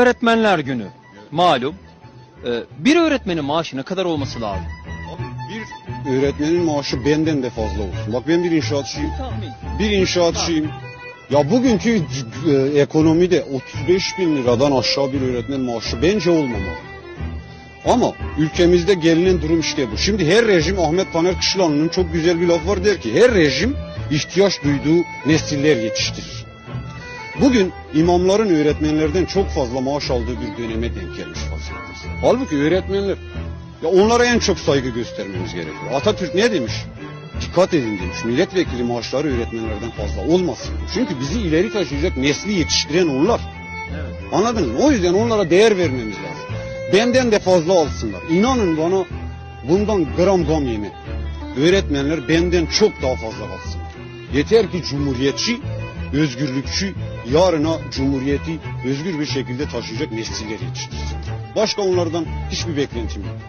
Öğretmenler günü malum. Ee, bir öğretmenin maaşı ne kadar olması lazım? Bir öğretmenin maaşı benden de fazla olsun. Bak ben bir inşaatçıyım. Tahmin. Bir inşaatçıyım. Ya bugünkü c- e, ekonomide 35 bin liradan aşağı bir öğretmen maaşı bence olmamalı. Ama ülkemizde gelinen durum işte bu. Şimdi her rejim Ahmet Taner Kışlanlı'nın çok güzel bir laf var der ki her rejim ihtiyaç duyduğu nesiller yetiştirir. Bugün imamların öğretmenlerden çok fazla maaş aldığı bir döneme denk gelmiş vaziyetteyiz. Halbuki öğretmenler ya onlara en çok saygı göstermemiz gerekiyor. Atatürk ne demiş? Dikkat edin demiş. Milletvekili maaşları öğretmenlerden fazla olmasın. Çünkü bizi ileri taşıyacak nesli yetiştiren onlar. Evet. Anladınız mı? O yüzden onlara değer vermemiz lazım. Benden de fazla alsınlar. İnanın bana bundan gram gam yeme. Öğretmenler benden çok daha fazla alsınlar. Yeter ki cumhuriyetçi, özgürlükçü, yarına cumhuriyeti özgür bir şekilde taşıyacak nesiller yetiştirsin. Başka onlardan hiçbir beklentim yok.